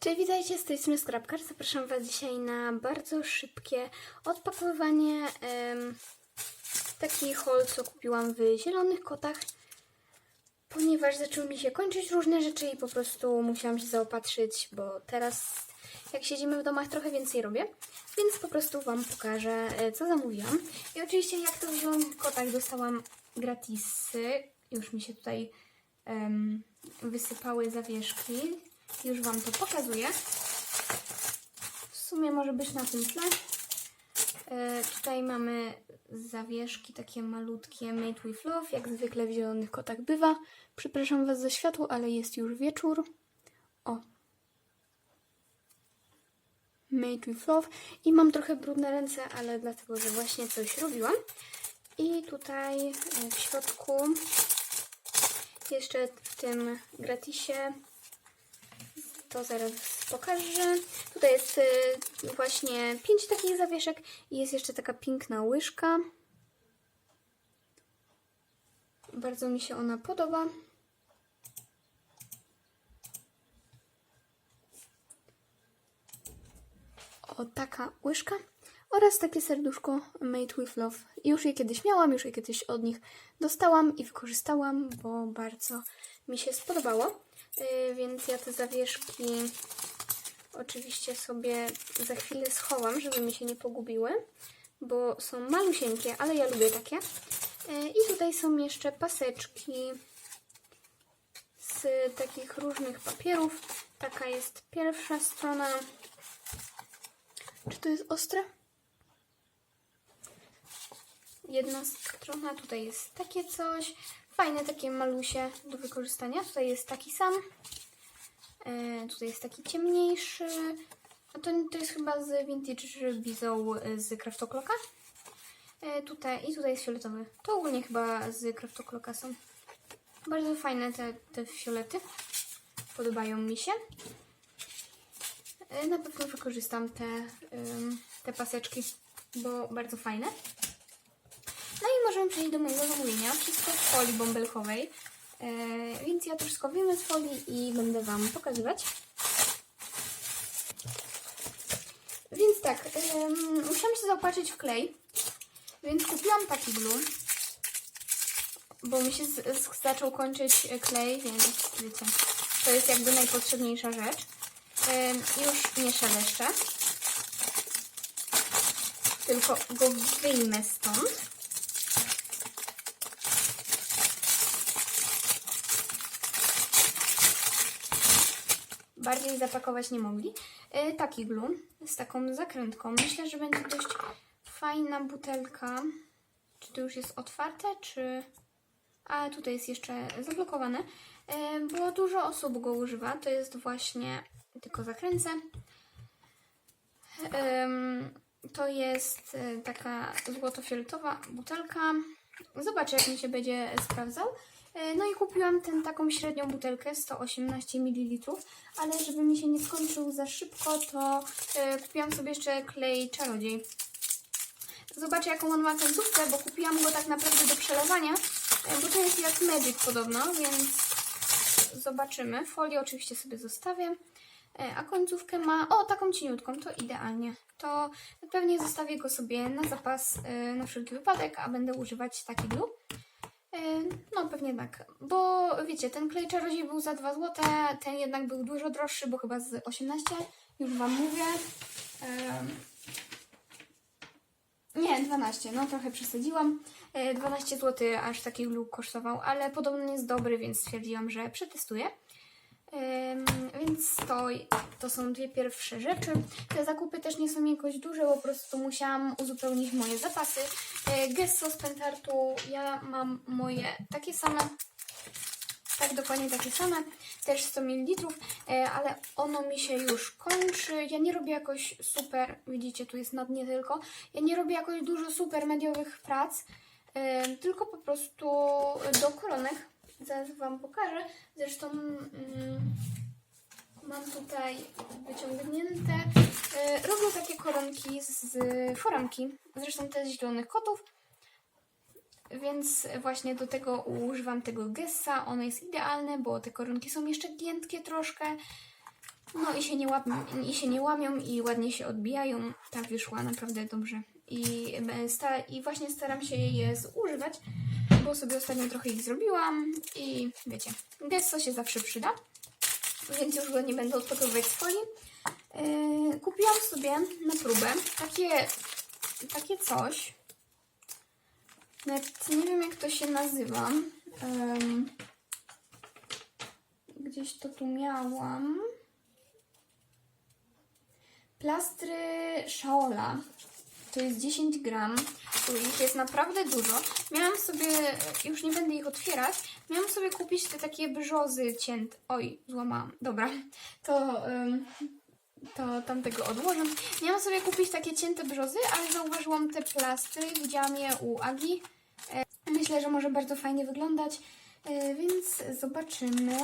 Cześć, witajcie, z tej strony Scrapcar. Zapraszam Was dzisiaj na bardzo szybkie odpakowywanie em, taki haul, co kupiłam w Zielonych Kotach, ponieważ zaczęły mi się kończyć różne rzeczy i po prostu musiałam się zaopatrzyć, bo teraz jak siedzimy w domach trochę więcej robię, więc po prostu Wam pokażę, e, co zamówiłam. I oczywiście jak to w Zielonych Kotach dostałam gratisy, już mi się tutaj em, wysypały zawieszki. Już Wam to pokazuję. W sumie może być na tym tle. E, tutaj mamy zawieszki takie malutkie Made with Love, jak zwykle w zielonych kotach bywa. Przepraszam Was za światło, ale jest już wieczór. O. Made with Love. I mam trochę brudne ręce, ale dlatego, że właśnie coś robiłam. I tutaj e, w środku jeszcze w tym gratisie to zaraz pokażę. Tutaj jest y, właśnie pięć takich zawieszek i jest jeszcze taka piękna łyżka. Bardzo mi się ona podoba. O, taka łyżka oraz takie serduszko Made with Love. Już je kiedyś miałam, już je kiedyś od nich dostałam i wykorzystałam, bo bardzo mi się spodobało. Yy, więc ja te zawieszki oczywiście sobie za chwilę schowam, żeby mi się nie pogubiły, bo są malusieńkie, ale ja lubię takie. Yy, I tutaj są jeszcze paseczki z takich różnych papierów. Taka jest pierwsza strona. Czy to jest ostre? Jedna strona, tutaj jest takie coś. Fajne takie malusie do wykorzystania. Tutaj jest taki sam. E, tutaj jest taki ciemniejszy. A to, to jest chyba z Vintage Bizą e, z Craftoclocka. E, tutaj, I tutaj jest fioletowy. To ogólnie chyba z Craftoclocka są. Bardzo fajne te, te fiolety. Podobają mi się. E, na pewno wykorzystam te, ym, te paseczki, bo bardzo fajne. Możemy przejść do mojego zamówienia. Wszystko w folii bąbelkowej. E, więc ja to wszystko wyjmę z folii i będę Wam pokazywać. Więc tak, ym, musiałam się zaopatrzyć w klej. Więc kupiłam taki glue. Bo mi się z, z, zaczął kończyć klej, więc wiecie, to jest jakby najpotrzebniejsza rzecz. Ym, już nie szeleszczę. Tylko go wyjmę stąd. Bardziej zapakować nie mogli. E, taki glue z taką zakrętką. Myślę, że będzie dość fajna butelka. Czy to już jest otwarte, czy... A tutaj jest jeszcze zablokowane, e, bo dużo osób go używa. To jest właśnie, tylko zakręcę. To jest e, taka złotofioletowa butelka. Zobaczę, jak mi się będzie sprawdzał. E, No i kupiłam tę taką średnią butelkę, 118 ml, ale żeby mi się nie skończył za szybko, to e, kupiłam sobie jeszcze klej czarodziej. Zobaczę jaką on ma końcówkę, bo kupiłam go tak naprawdę do przelewania, e, bo to jest jak Magic podobno, więc zobaczymy. Folię oczywiście sobie zostawię, a końcówkę ma, o taką cieniutką, to idealnie. To pewnie zostawię go sobie na zapas, na wszelki wypadek, a będę używać taki glue. E, No, pewnie tak. Bo wiecie, ten klej czarodziej był za 2 zł, ten jednak był dużo droższy, bo chyba z 18, już Wam mówię. Nie, 12, no trochę przesadziłam. E, 12 zł aż taki glue kosztował, ale podobno jest dobry, więc stwierdziłam, że przetestuję. Więc to, to są dwie pierwsze rzeczy. Te zakupy też nie są jakoś duże, po prostu musiałam uzupełnić moje zapasy. E, Gesso z Pentartu, ja mam moje takie same, tak dokładnie takie same, też 100 ml, e, ale ono mi się już kończy. Ja nie robię jakoś super, widzicie, tu jest na dnie tylko, ja nie robię jakoś dużo super mediowych prac, e, tylko po prostu do koronek. Zaraz Wam pokażę. Zresztą mm, mam tutaj wyciągnięte. E, robię takie koronki z foramki, zresztą te z zielonych kotów. Więc właśnie do tego używam tego Gessa. Ono jest idealne, bo te koronki są jeszcze giętkie troszkę. No i się nie łapią, i się nie łamią i ładnie się odbijają. Ta wyszła naprawdę dobrze. I, e, sta, I właśnie staram się je zużywać, bo sobie ostatnio trochę ich zrobiłam i wiecie, gesto się zawsze przyda, więc już go nie będę odpakowywać z folii. Yy, kupiłam sobie na próbę takie, takie coś. Nawet nie wiem jak to się nazywa. Ym, gdzieś to tu miałam. Plastry Shaola. To jest 10 gram. Ich jest naprawdę dużo. Miałam sobie, już nie będę ich otwierać, miałam sobie kupić te takie brzozy cięte. Oj, złamałam. Dobra, to, ym, to tamtego odłożę. Miałam sobie kupić takie cięte brzozy, ale zauważyłam te plastry. Widziałam je u Agi. E, Myślę, że może bardzo fajnie wyglądać, e, więc zobaczymy.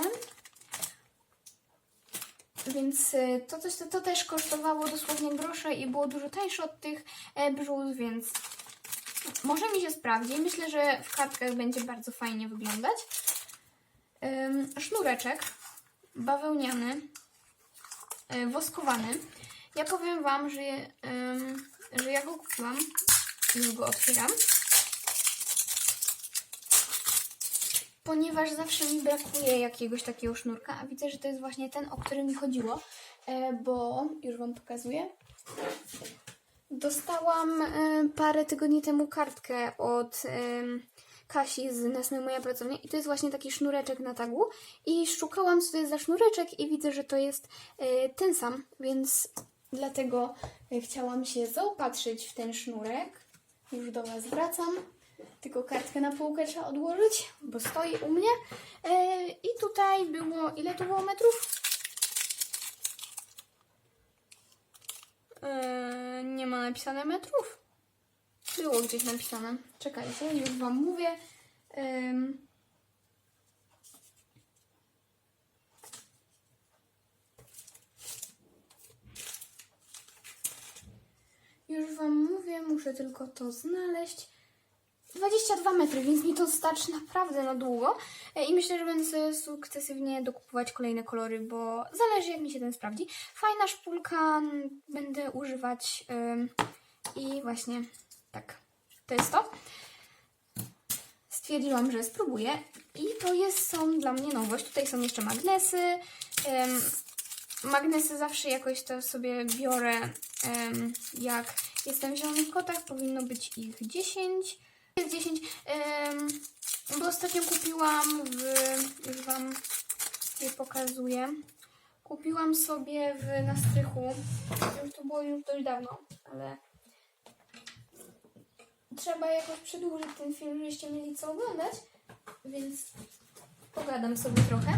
Więc e, to, coś, to, to też kosztowało dosłownie grosze i było dużo tańsze od tych brzus, więc może mi się sprawdzi. Myślę, że w kartkach będzie bardzo fajnie wyglądać. Sznureczek bawełniany, e, woskowany. Ja powiem Wam, że, że ja go kupiłam. Już go otwieram. ponieważ zawsze mi brakuje jakiegoś takiego sznurka, a widzę, że to jest właśnie ten, o który mi chodziło, e, bo już Wam pokazuję. Dostałam e, parę tygodni temu kartkę od em, Kasi z Nesmy Moja Pracownia i to jest właśnie taki sznureczek na tagu i szukałam co to jest za sznureczek i widzę, że to jest e, ten sam, więc dlatego e, chciałam się zaopatrzyć w ten sznurek. Już do Was wracam. Tylko kartkę na półkę trzeba odłożyć, bo stoi u mnie. E, I tutaj było, ile to było metrów? E, nie ma napisane metrów. Było gdzieś napisane. Czekajcie, już Wam mówię. Em, Już Wam mówię, muszę tylko to znaleźć. 22 metry, więc mi to starczy naprawdę na długo. E, I myślę, że będę sobie sukcesywnie dokupować kolejne kolory, bo zależy jak mi się ten sprawdzi. Fajna szpulka, będę używać i właśnie tak, to jest to. Stwierdziłam, że spróbuję i to jest, są dla mnie nowość. Tutaj są jeszcze magnesy. Magnesy zawsze jakoś to sobie biorę, jak jestem w zielonych kotach, powinno być ich 10. Jest 10, em, bo ostatnio kupiłam w, już Wam je pokazuję, kupiłam sobie w, na strychu, już to było już dość dawno, ale trzeba jakoś przedłużyć ten film, żebyście mieli co oglądać, więc pogadam sobie trochę.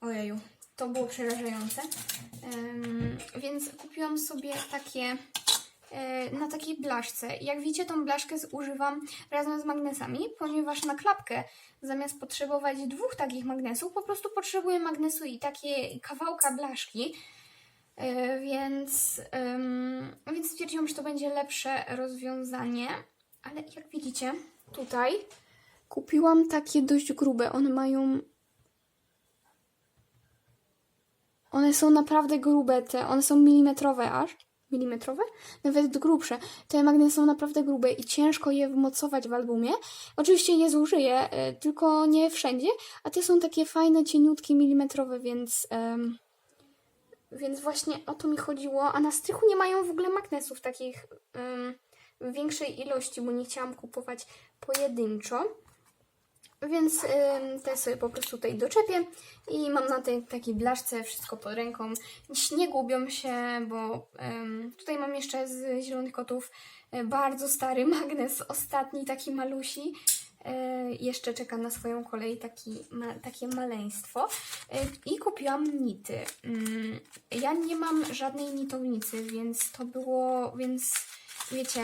Ojeju, to było przerażające. Em, więc kupiłam sobie takie na takiej blaszce. Jak widzicie, tą blaszkę zużywam razem z magnesami, ponieważ na klapkę zamiast potrzebować dwóch takich magnesów, po prostu potrzebuję magnesu i takie kawałka blaszki. E, Więc, więc stwierdziłam, że to będzie lepsze rozwiązanie. Ale jak widzicie, tutaj kupiłam takie dość grube. One mają One są naprawdę grube, te, one są milimetrowe aż. Milimetrowe? Nawet grubsze. Te magnesy są naprawdę grube i ciężko je wmocować w albumie. Oczywiście je zużyję, e, tylko nie wszędzie, a te są takie fajne, cieniutkie, milimetrowe, więc... em, więc właśnie o to mi chodziło. A na strychu nie mają w ogóle magnesów takich em, w większej ilości, bo nie chciałam kupować pojedynczo. Więc te sobie po prostu tutaj doczepię i mam na tej takiej blaszce wszystko pod ręką. Nie gubią się, bo tutaj mam jeszcze z Zielonych Kotów y, bardzo stary magnes, ostatni taki malusi. Y, jeszcze czeka na swoją kolej taki, ma, takie maleństwo. Y, I kupiłam nity. Ym, ja nie mam żadnej nitownicy, więc to było, więc wiecie...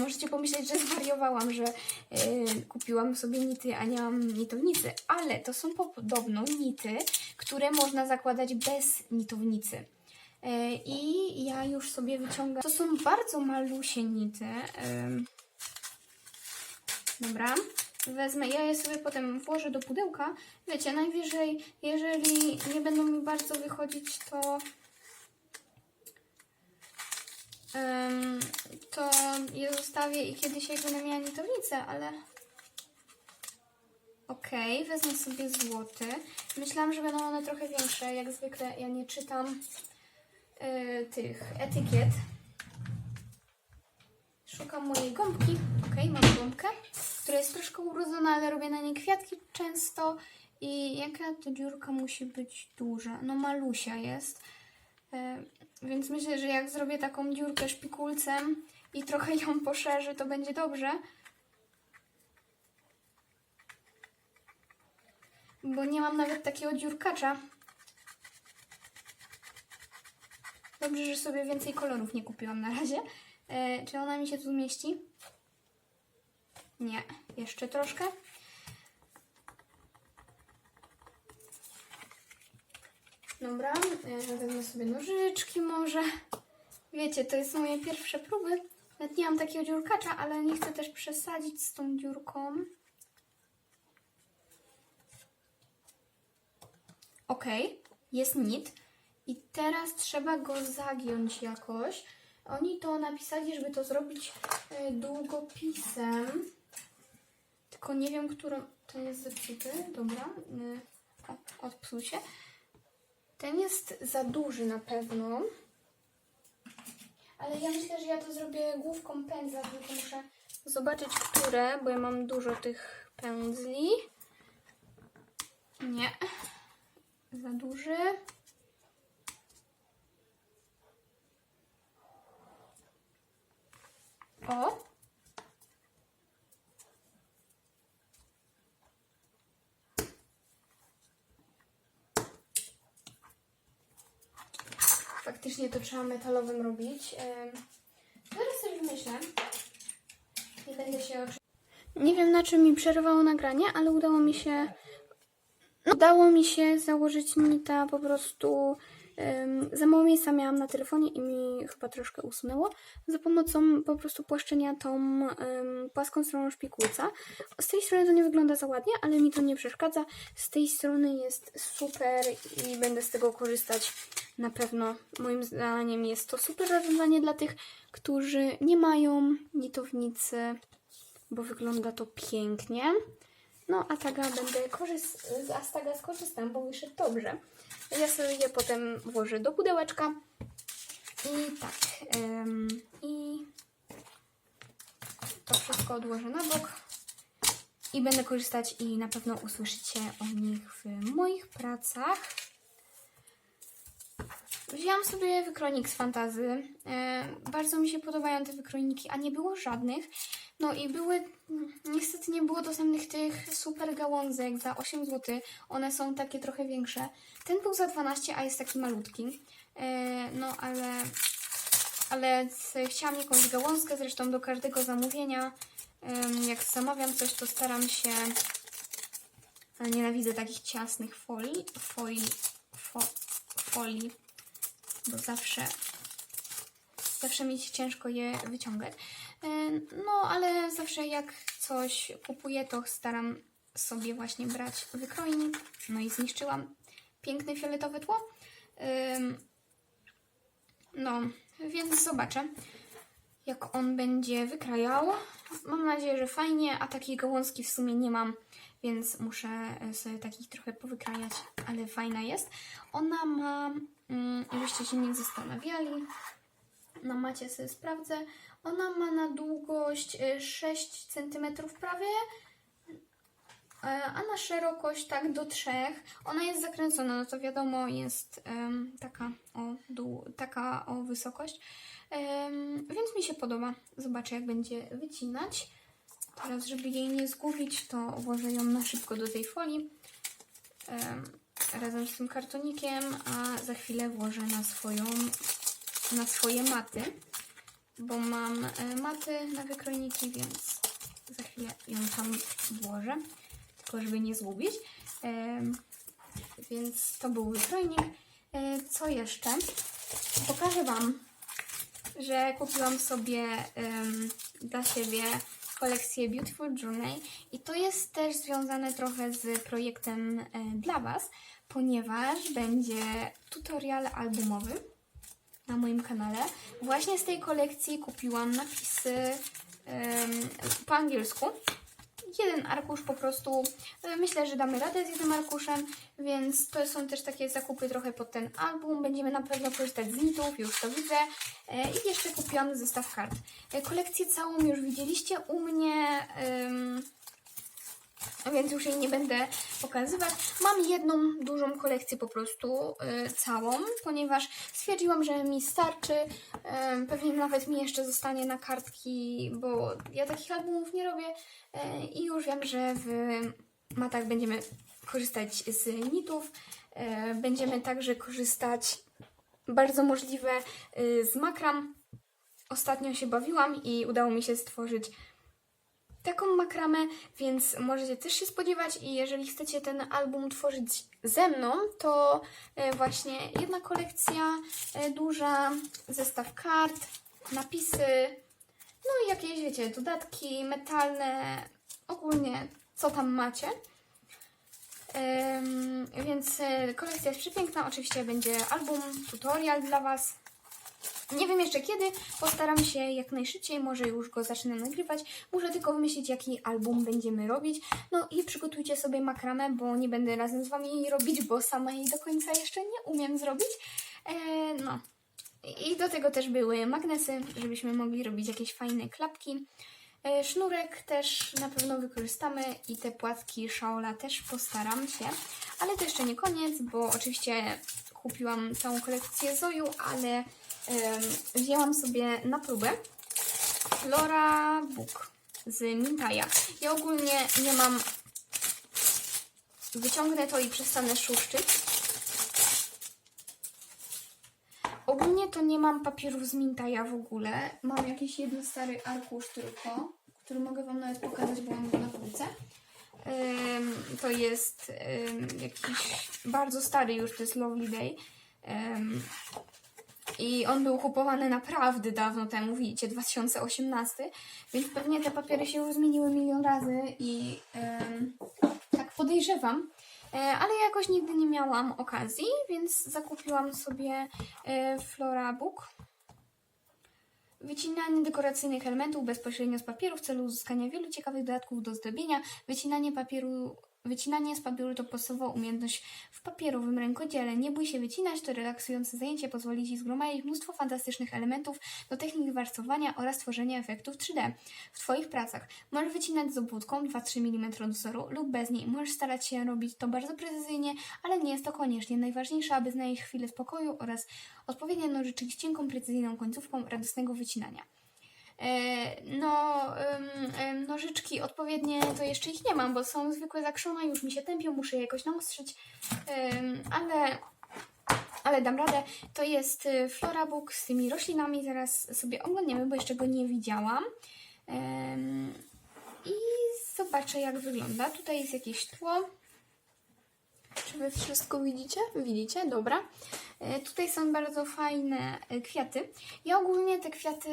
Możecie pomyśleć, że zwariowałam, że yy, kupiłam sobie nity, a nie mam nitownicy, ale to są podobno nity, które można zakładać bez nitownicy. Yy, I ja już sobie wyciągam. To są bardzo malusie nity. Yy. Dobra. Wezmę, ja je sobie potem włożę do pudełka. Wiecie, najwyżej, jeżeli nie będą mi bardzo wychodzić, to to je zostawię i kiedyś jak będę miała nitownicę, ale okej, wezmę sobie złoty. Myślałam, że będą one trochę większe, jak zwykle ja nie czytam e, tych etykiet. Szukam mojej gąbki. Okej, mam gąbkę, która jest troszkę urodzona, ale robię na niej kwiatki często. I jaka to dziurka musi być duża? No malusia jest. E, więc myślę, że jak zrobię taką dziurkę szpikulcem i trochę ją poszerzy, to będzie dobrze. Bo nie mam nawet takiego dziurkacza. Dobrze, że sobie więcej kolorów nie kupiłam na razie. E, czy ona mi się tu zmieści? Nie, jeszcze troszkę. Dobra, e, wezmę sobie nożyczki może. Wiecie, to są moje pierwsze próby. Nawet nie mam takiego dziurkacza, ale nie chcę też przesadzić z tą dziurką. Ok, jest nit. I teraz trzeba go zagiąć jakoś. Oni to napisali, żeby to zrobić e, długopisem. Tylko nie wiem, którą. Ten jest zepsuty. Dobra. O, odpsuł się. Ten jest za duży na pewno. Ale ja myślę, że ja to zrobię główką pędzla, tylko muszę zobaczyć, które, bo ja mam dużo tych pędzli. Nie. Za duży. O! Faktycznie to trzeba metalowym robić. Teraz coś myślę. Nie będę się. Nie wiem na czym mi przerwało nagranie, ale udało mi się no, udało mi się założyć nita po prostu. Za mało miejsca miałam na telefonie i mi chyba troszkę usunęło. Za pomocą po prostu płaszczenia tą em, płaską stroną szpikulca. Z tej strony to nie wygląda za ładnie, ale mi to nie przeszkadza. Z tej strony jest super i będę z tego korzystać na pewno. Moim zdaniem jest to super rozwiązanie dla tych, którzy nie mają nitownicy, bo wygląda to pięknie. No, a taga będę korzystać, a z taga skorzystam, bo wyszedł dobrze. Ja sobie je potem włożę do pudełeczka. I tak, em, i to wszystko odłożę na bok. I będę korzystać i na pewno usłyszycie o nich w moich pracach. Wzięłam sobie wykronik z fantazy. E, bardzo mi się podobają te wykrojniki, a nie było żadnych. No i były, niestety nie było dostępnych tych super gałązek za 8 zł. One są takie trochę większe. Ten był za 12, a jest taki malutki. E, no ale, ale chciałam jakąś gałązkę, zresztą do każdego zamówienia. Jak zamawiam coś, to staram się. Nienawidzę takich ciasnych folii. Folii. Fo, folii. Bo zawsze zawsze mi się ciężko je wyciągać. E, No, ale zawsze jak coś kupuję, to staram sobie właśnie brać wykrojnik. No i zniszczyłam piękne fioletowe tło. No, więc zobaczę, jak on będzie wykrajał. Mam nadzieję, że fajnie, a takiej gałązki w sumie nie mam, więc muszę e, sobie takich trochę powykrajać, ale fajna jest. Ona ma, mm, żebyście się nie zastanawiali, na macie sobie sprawdzę. Ona ma na długość y, 6 cm prawie, e, a na szerokość tak do 3. Ona jest zakręcona, no to wiadomo, jest em, taka, o, dół, taka o wysokość. Em, więc mi się podoba. Zobaczę, jak będzie wycinać. Teraz, żeby jej nie zgubić, to włożę ją na szybko do tej folii. Em, razem z tym kartonikiem, a za chwilę włożę na swoją na swoje maty, bo mam e, maty na wykrojniki, więc za chwilę ją tam włożę, tylko żeby nie zgubić. Więc to był wykrojnik. E, Co jeszcze? Pokażę Wam, że kupiłam sobie dla siebie kolekcję Beautiful Journey i to jest też związane trochę z projektem e, dla Was, ponieważ będzie tutorial albumowy na moim kanale. Właśnie z tej kolekcji kupiłam napisy em, po angielsku. Jeden arkusz po prostu. e, Myślę, że damy radę z jednym arkuszem, więc to są też takie zakupy trochę pod ten album. Będziemy na pewno korzystać z nitów, już to widzę. E, I jeszcze kupiłam zestaw kart. E, Kolekcję całą już widzieliście u mnie. Em, więc już jej nie będę pokazywać. Mam jedną dużą kolekcję po prostu y, całą, ponieważ stwierdziłam, że mi starczy. Ym, pewnie nawet mi jeszcze zostanie na kartki, bo ja takich albumów nie robię y, i już wiem, że w matach będziemy korzystać z nitów. Y, będziemy także korzystać bardzo możliwe y, z makram. Ostatnio się bawiłam i udało mi się stworzyć taką makramę, więc możecie też się spodziewać i jeżeli chcecie ten album tworzyć ze mną, to e, właśnie jedna kolekcja e, duża, zestaw kart, napisy, no i jakieś, wiecie, dodatki metalne, ogólnie co tam macie. Więc e, kolekcja jest przepiękna, oczywiście będzie album, tutorial dla Was. Nie wiem jeszcze kiedy, postaram się jak najszybciej, może już go zacznę nagrywać. Muszę tylko wymyślić, jaki album będziemy robić. No i przygotujcie sobie makramę, bo nie będę razem z Wami jej robić, bo sama jej do końca jeszcze nie umiem zrobić. E, no. I do tego też były magnesy, żebyśmy mogli robić jakieś fajne klapki. E, Sznurek też na pewno wykorzystamy i te płatki Shaola też postaram się. Ale to jeszcze nie koniec, bo oczywiście kupiłam całą kolekcję Zoju, ale wzięłam sobie na próbę Flora Book z Mintaja. Ja ogólnie nie mam... Wyciągnę to i przestanę szuszczyć. Ogólnie to nie mam papierów z Mintaja w ogóle. Mam jakiś jeden stary arkusz tylko, który mogę Wam nawet pokazać, bo mam go na półce. To jest jakiś bardzo stary już, to jest Lovely Day. I on był kupowany naprawdę dawno temu, widzicie, 2018, więc pewnie te papiery się już zmieniły milion razy i ym, tak podejrzewam. E, Ale jakoś nigdy nie miałam okazji, więc zakupiłam sobie e, Flora Book. Wycinanie dekoracyjnych elementów bezpośrednio z papieru w celu uzyskania wielu ciekawych dodatków do zdobienia. Wycinanie papieru. Wycinanie z papieru to podstawowa umiejętność w papierowym rękodziele. Nie bój się wycinać, to relaksujące zajęcie pozwoli Ci zgromadzić mnóstwo fantastycznych elementów do technik warcowania oraz tworzenia efektów 3D w Twoich pracach. Możesz wycinać z obwódką 2-3 mm wzoru lub bez niej. Możesz starać się robić to bardzo precyzyjnie, ale nie jest to koniecznie. Najważniejsze, aby znaleźć chwilę spokoju oraz odpowiednie nożyczyki z cienką, precyzyjną końcówką radosnego wycinania. E, No, nożyczki odpowiednie to jeszcze ich nie mam, bo są zwykłe zakrzone, już mi się tępią, muszę je jakoś naostrzyć, ale, ale dam radę. To jest y, Flora Book z tymi roślinami, zaraz sobie oglądniemy, bo jeszcze go nie widziałam. I zobaczę jak wygląda. Tutaj jest jakieś tło. Czy wy wszystko widzicie? Widzicie, dobra. E, Tutaj są bardzo fajne e, kwiaty. Ja ogólnie te kwiaty,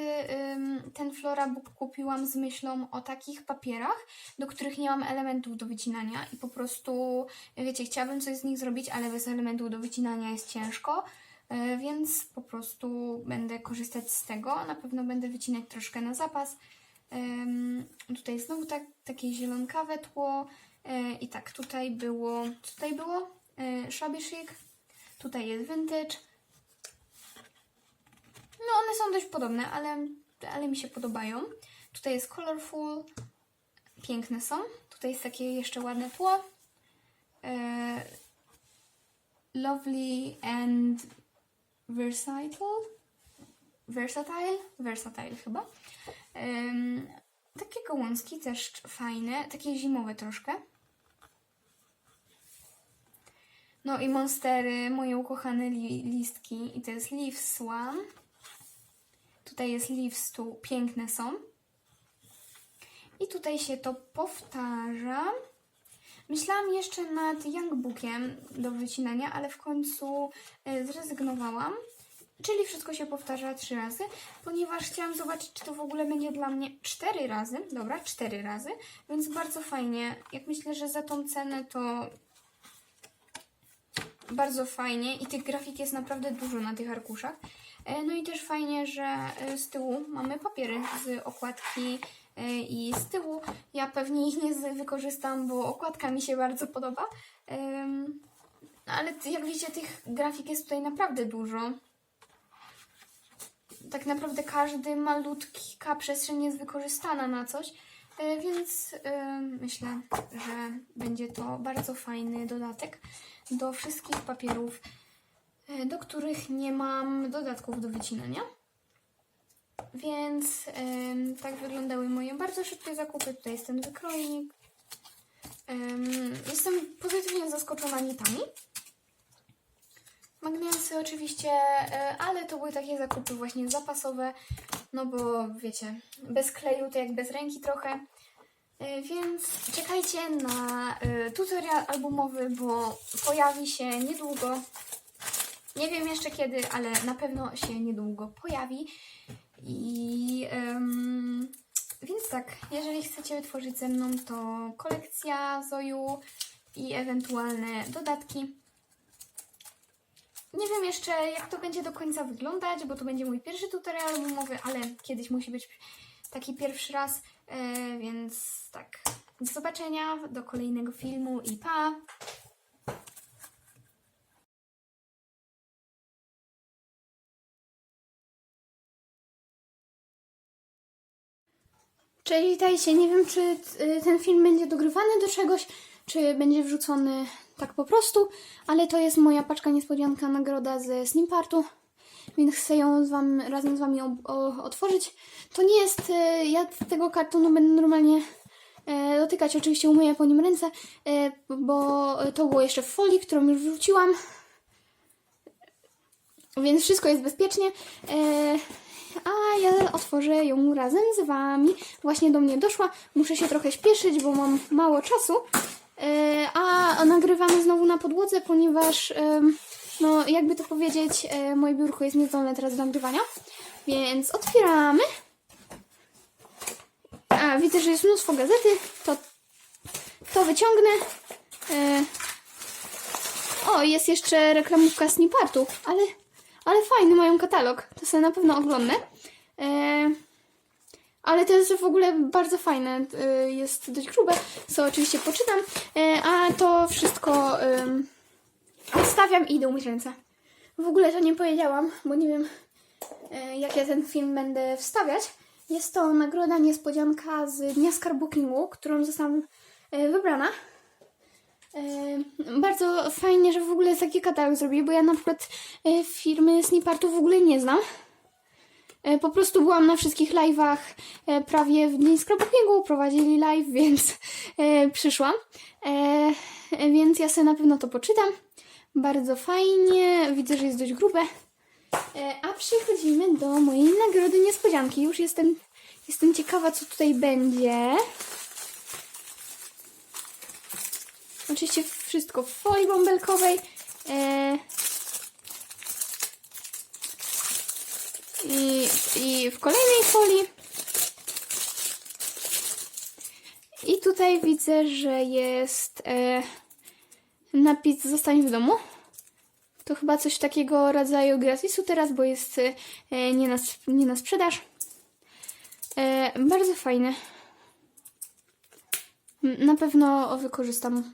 ten Flora Book kupiłam z myślą o takich papierach, do których nie mam elementów do wycinania i po prostu, wiecie, chciałabym coś z nich zrobić, ale bez elementów do wycinania jest ciężko, e, więc po prostu będę korzystać z tego. Na pewno będę wycinać troszkę na zapas. Tutaj znowu tak, takie zielonkawe tło. E, I tak, tutaj było, co tutaj było? E, Shabby chic. Tutaj jest vintage. No, one są dość podobne, ale, ale mi się podobają. Tutaj jest colorful. Piękne są. Tutaj jest takie jeszcze ładne tło. E, lovely and versatile. Versatile? Versatile chyba. Takie gołązki też fajne, takie zimowe troszkę. No i monstery, moje ukochane li listki. I to jest Leaves One. Tutaj jest Leaves Two, piękne są. I tutaj się to powtarza. Myślałam jeszcze nad Youngbookiem do wycinania, ale w końcu e, zrezygnowałam. Czyli wszystko się powtarza trzy razy, ponieważ chciałam zobaczyć, czy to w ogóle będzie dla mnie cztery razy. Dobra, cztery razy, więc bardzo fajnie. Jak myślę, że za tą cenę to bardzo fajnie i tych grafik jest naprawdę dużo na tych arkuszach. E, No i też fajnie, że e, z tyłu mamy papiery z okładki e, i z tyłu ja pewnie ich nie wykorzystam, bo okładka mi się bardzo podoba. Em, Ale jak widzicie, tych grafik jest tutaj naprawdę dużo. Tak naprawdę każdy malutka przestrzeń jest wykorzystana na coś, e, więc e, myślę, że będzie to bardzo fajny dodatek do wszystkich papierów, e, do których nie mam dodatków do wycinania. Więc tak wyglądały moje bardzo szybkie zakupy. Tutaj jest ten wykrojnik. Em, jestem pozytywnie zaskoczona nitami. Magnesy oczywiście, e, ale to były takie zakupy właśnie zapasowe, no bo wiecie, bez kleju to jak bez ręki trochę. E, Więc czekajcie na e, tutorial albumowy, bo pojawi się niedługo. Nie wiem jeszcze kiedy, ale na pewno się niedługo pojawi. I em, więc tak, jeżeli chcecie wytworzyć ze mną, to kolekcja Zoju i ewentualne dodatki. Nie wiem jeszcze, jak to będzie do końca wyglądać, bo to będzie mój pierwszy tutorial albumowy, ale kiedyś musi być taki pierwszy raz, e, więc tak. Do zobaczenia do kolejnego filmu i pa! Cześć, witajcie. Nie wiem, czy y, ten film będzie dogrywany do czegoś, czy będzie wrzucony tak po prostu, ale to jest moja paczka niespodzianka nagroda ze Snimpartu, więc chcę ją z wam, razem z wami o, o, otworzyć. To nie jest, y, ja tego kartonu będę normalnie e, dotykać, oczywiście umyję po nim ręce, e, bo to było jeszcze w folii, którą już wrzuciłam, więc wszystko jest bezpiecznie. E, a ja otworzę ją razem z Wami. Właśnie do mnie doszła. Muszę się trochę śpieszyć, bo mam mało czasu. E, a nagrywamy znowu na podłodze, ponieważ, no jakby to powiedzieć, e, moje biurko jest niezdolne teraz do nagrywania. Więc otwieramy. A, widzę, że jest mnóstwo gazety. To, to wyciągnę. E, o, jest jeszcze reklamówka Snipartu, ale, ale fajny mają katalog. To sobie na pewno oglądnę. Ale to jest w ogóle bardzo fajne. E, jest dość grube, co oczywiście poczytam. E, a to wszystko odstawiam i idę umyć ręce. W ogóle to nie powiedziałam, bo nie wiem, e, jak ja ten film będę wstawiać. Jest to nagroda niespodzianka z Dnia Skarbu Kingu, którą zostałam e, wybrana. Bardzo fajnie, że w ogóle taki katalog zrobili, bo ja na przykład firmy Snipartu w ogóle nie znam. E, Po prostu byłam na wszystkich live'ach e, prawie w dzień scrapbookingu, prowadzili live, więc e, przyszłam. Więc ja sobie na pewno to poczytam. Bardzo fajnie, widzę, że jest dość grube. A przechodzimy do mojej nagrody niespodzianki. Już jestem, jestem ciekawa, co tutaj będzie. Oczywiście wszystko w folii bąbelkowej. E, i, I w kolejnej folii. I tutaj widzę, że jest e, napis Zostań w domu. To chyba coś takiego rodzaju gratisu teraz, bo jest e, nie, na, nie na sprzedaż. E, bardzo fajne. Na pewno wykorzystam.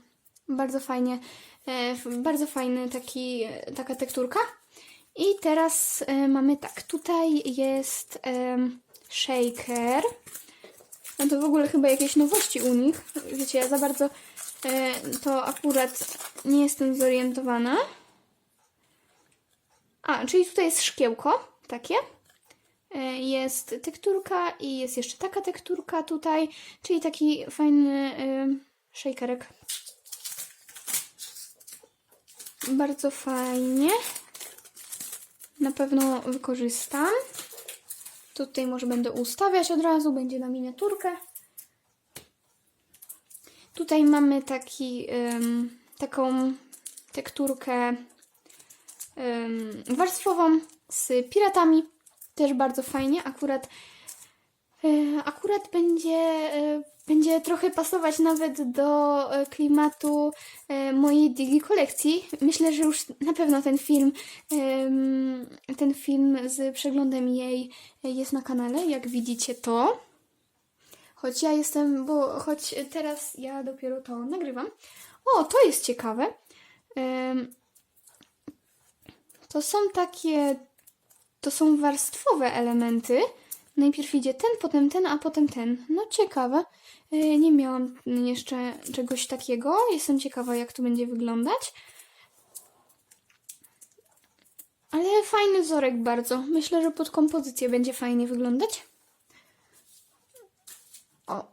Bardzo fajnie. E, bardzo fajny taki, e, taka tekturka. I teraz e, mamy tak. Tutaj jest em, shaker. No to w ogóle chyba jakieś nowości u nich. Wiecie, ja za bardzo e, to akurat nie jestem zorientowana. A, czyli tutaj jest szkiełko takie. Jest tekturka i jest jeszcze taka tekturka tutaj, czyli taki fajny e, shakerek. Bardzo fajnie. Na pewno wykorzystam. Tutaj może będę ustawiać od razu, będzie na miniaturkę. Tutaj mamy taki, taką tekturkę warstwową z piratami. Też bardzo fajnie. Akurat Akurat będzie, e, będzie trochę pasować nawet do e, klimatu e, mojej digi kolekcji. Myślę, że już na pewno ten film, ten film z przeglądem jej jest na kanale, jak widzicie to. Choć ja jestem, bo choć teraz ja dopiero to nagrywam. O, to jest ciekawe. To są takie, to są warstwowe elementy. Najpierw idzie ten, potem ten, a potem ten. No ciekawe. E, Nie miałam jeszcze czegoś takiego. Jestem ciekawa, jak to będzie wyglądać. Ale fajny wzorek bardzo. Myślę, że pod kompozycję będzie fajnie wyglądać. O,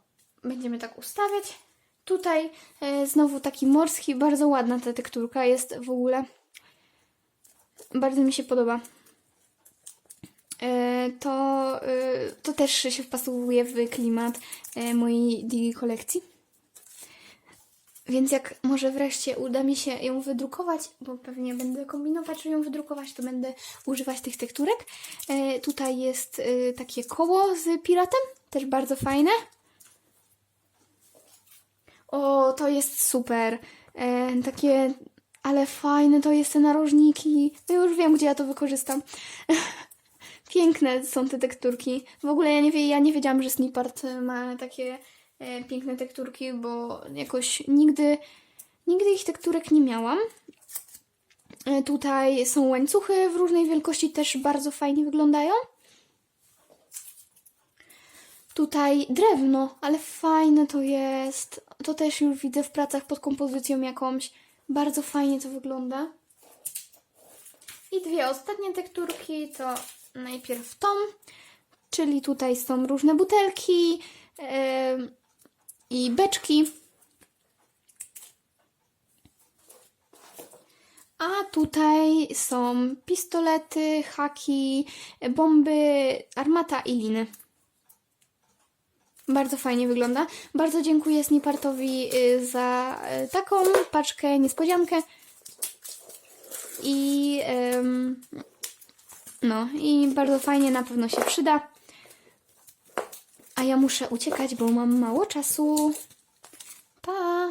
będziemy tak ustawiać. Tutaj e, znowu taki morski, bardzo ładna ta tekturka jest w ogóle. Bardzo mi się podoba. E, to, e, to też się wpasowuje w klimat e, mojej digi kolekcji. Więc jak może wreszcie uda mi się ją wydrukować, bo pewnie będę kombinować, żeby ją wydrukować, to będę używać tych tekturek. Tutaj jest takie koło z piratem, też bardzo fajne. O, to jest super. Takie, ale fajne to jest te narożniki. No już wiem, gdzie ja to wykorzystam. Piękne są te tekturki. W ogóle ja nie, wie, ja nie wiedziałam, że Snipart ma takie e, piękne tekturki, bo jakoś nigdy, nigdy ich tekturek nie miałam. E, tutaj są łańcuchy w różnej wielkości, też bardzo fajnie wyglądają. Tutaj drewno, ale fajne to jest. To też już widzę w pracach pod kompozycją jakąś. Bardzo fajnie to wygląda. I dwie ostatnie tekturki to najpierw tą, czyli tutaj są różne butelki em, i beczki. A tutaj są pistolety, haki, bomby, armata i liny. Bardzo fajnie wygląda. Bardzo dziękuję Snipartowi y, za y, taką paczkę, niespodziankę. I no, i bardzo fajnie, na pewno się przyda. A ja muszę uciekać, bo mam mało czasu. Pa!